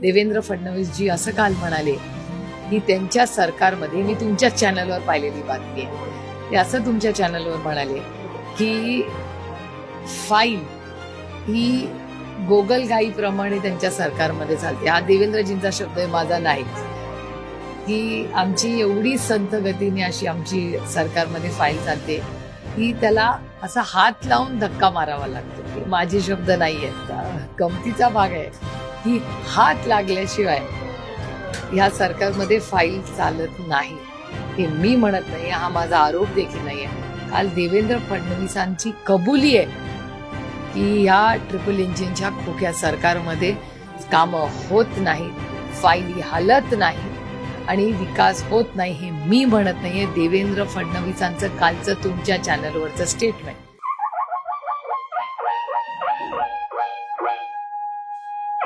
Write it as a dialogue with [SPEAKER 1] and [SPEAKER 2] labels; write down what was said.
[SPEAKER 1] देवेंद्र फडणवीस जी असं काल म्हणाले की त्यांच्या सरकारमध्ये मी तुमच्याच चॅनलवर पाहिलेली बातमी आहे. ते असं तुमच्या चॅनलवर म्हणाले की फाईल ही गोगलगाईप्रमाणे त्यांच्या सरकारमध्ये चालते. हा देवेंद्रजींचा शब्द आहे माझा नाही. की आमची एवढी संत गतीने अशी आमची सरकारमध्ये फाईल चालते की त्याला असा हात लावून धक्का मारावा लागतो. माझे शब्द नाही आहेत गमतीचा भाग आहे. ही हात लागल्याशिवाय ह्या सरकारमध्ये फाईल चालत नाही. हे मी म्हणत नाही हा माझा आरोप देखील नाही आहे काल देवेंद्र फडणवीसांची कबुली आहे की ह्या ट्रिपल इंजिनच्या खोक्या सरकारमध्ये कामं होत नाहीत फाईली हलत नाही आणि विकास होत नाही हे मी म्हणत नाहीये. देवेंद्र फडणवीसांचं कालचं तुमच्या चॅनलवरचं स्टेटमेंट